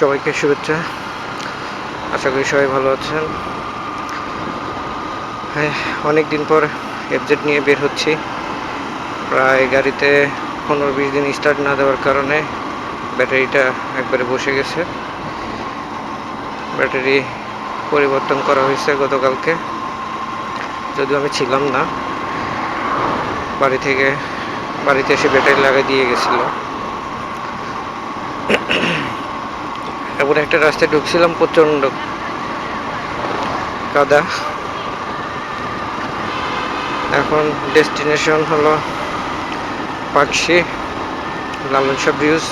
সবাইকে শুভেচ্ছা। আশা করি সবাই ভালো আছেন। হ্যাঁ অনেক দিন পর এফজেড নিয়ে বের হচ্ছি। প্রায় গাড়িতে পনেরো বিশ দিন স্টার্ট না দেওয়ার কারণে ব্যাটারিটা একবারে বসে গেছে। ব্যাটারি পরিবর্তন করা হয়েছে গতকালকে। যদিও আমি ছিলাম না। বাড়ি থেকে, বাড়িতে এসে ব্যাটারি লাগিয়ে দিয়ে গেছিল। এমন একটা রাস্তায় ঢুকছিলাম প্রচণ্ড কাদা। এখন ডেস্টিনেশন হলো পাকশি লালনসা ব্রিজ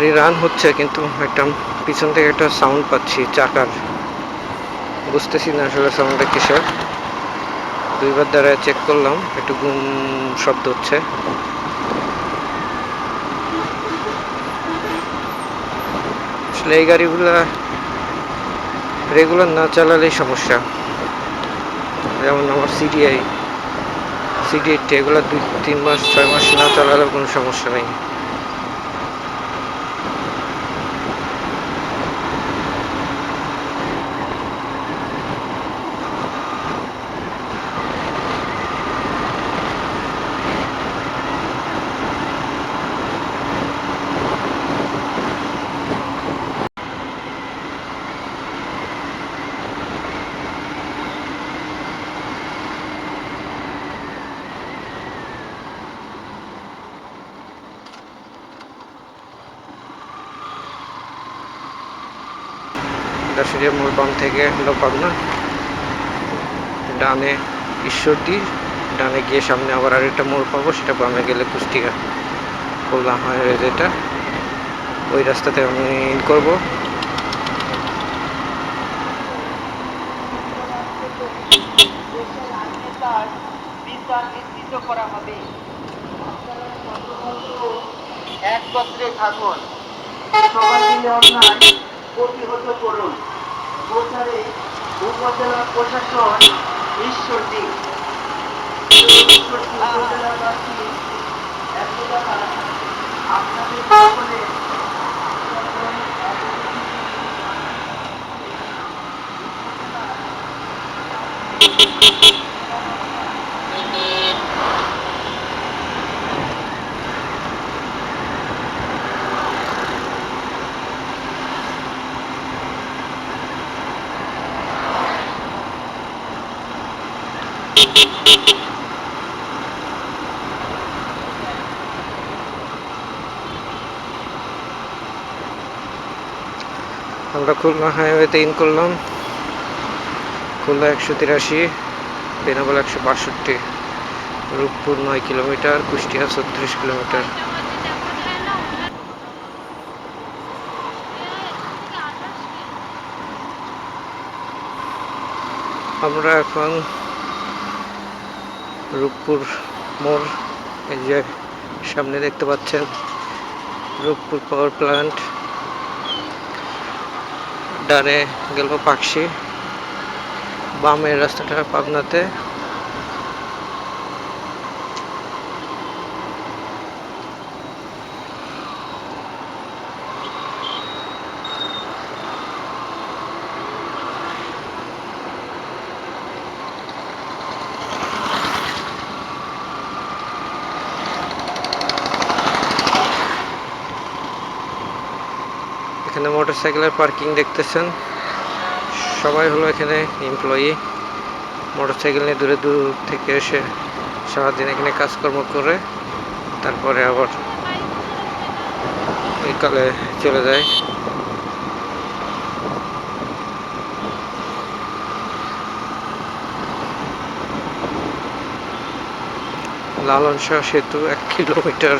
গাড়ি রান হচ্ছে, কিন্তু একটা পিছন থেকে একটা সাউন্ড পাচ্ছি, চাকার। বুঝতেছি না আসলে সাউন্ডটা কিসের। দুইবার দ্বারা চেক করলাম, একটু গুম শব্দ হচ্ছে। আসলে এই গাড়িগুলা রেগুলার না চালালেই সমস্যা। যেমন আমার সিডিআই সিডিআইটি এগুলো দুই, তিন মাস, ছয় মাস না চালালেও কোনো সমস্যা নেই। দাসুরিয়া মোড় বাম থেকে হলো পাবনা ডানে ঈশ্বরদী ডানে গিয়ে সামনে আবার আরেকটা মোড় পাবো, সেটা বামে গেলে কুষ্টিয়া খুলনা হয় যেটা ওই রাস্তাতে আমি ইন করব। করা হবে থাকুন। সবাই মিলে প্রতিহত করুন। প্রচারে উপজেলা প্রশাসন ঈশ্বর দিন উপজেলাবাসী একতা আপনাদের আমরা খুলনা হাইওয়েতে ইন করলাম। খুলনা একশো তিরাশি বেনাবল একশো বাষট্টি, রূপপুর নয় কিলোমিটার, কুষ্টিয়া ছত্রিশ কিলোমিটার। আমরা এখন রূপপুর মোড়, এই যে সামনে দেখতে পাচ্ছেন রূপপুর পাওয়ার প্ল্যান্ট ডানে গেল পাকশি, বামের রাস্তাটা পাবনাতে। মোটরসাইকেলের পার্কিং দেখতেছেন। সবাই হলো এখানে এমপ্লয়ি মোটরসাইকেল নিয়ে দূরে দূর থেকে এসে সারাদিন এখানে কাজকর্ম করে, তারপরে আবার বিকালে চলে যায়। লালন শাহ সেতু এক কিলোমিটার।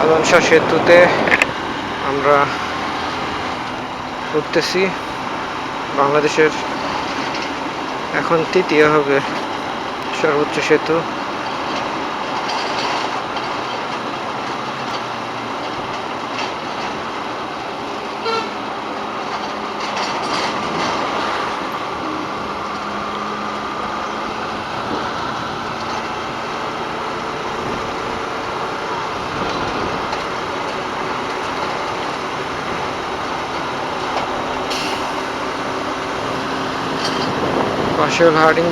লালন সেতুতে আমরা উঠতেছি। বাংলাদেশের এখন তৃতীয় হবে সর্বোচ্চ সেতু। পাশে হলো হার্ডিং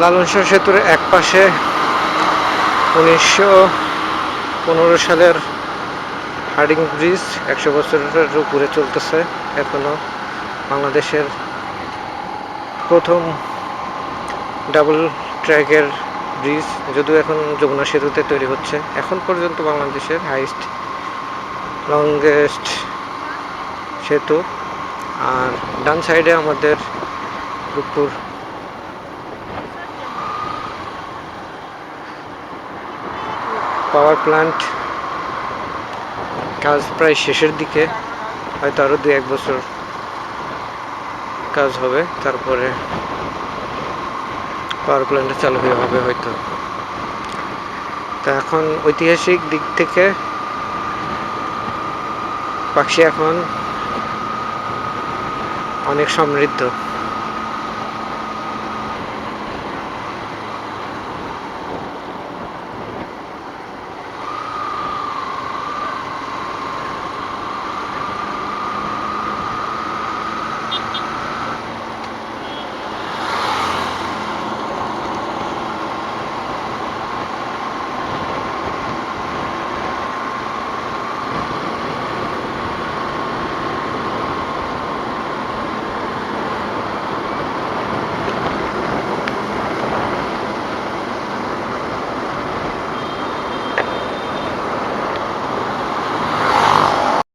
লালন সেতুর এক পাশে উনিশশো পনেরো সালের হার্ডিং ব্রিজ একশো বছরের উপরে চলতেছে এখনও বাংলাদেশের প্রথম ডাবল ট্র্যাকের ব্রিজ, যদিও এখন যমুনা সেতুতে তৈরি হচ্ছে। এখন পর্যন্ত বাংলাদেশের হাইস্ট লংগেস্ট সেতু। আর ডান সাইডে আমাদের রূপপুর পাওয়ার প্ল্যান্ট কাজ প্রায় শেষের দিকে, হয়তো আরও দু এক বছর কাজ হবে, তারপরে পাওয়ার প্ল্যান্টটা চালু হয়ে হবে হয়তো। তা এখন ঐতিহাসিক দিক থেকে পাখি এখন অনেক সমৃদ্ধ।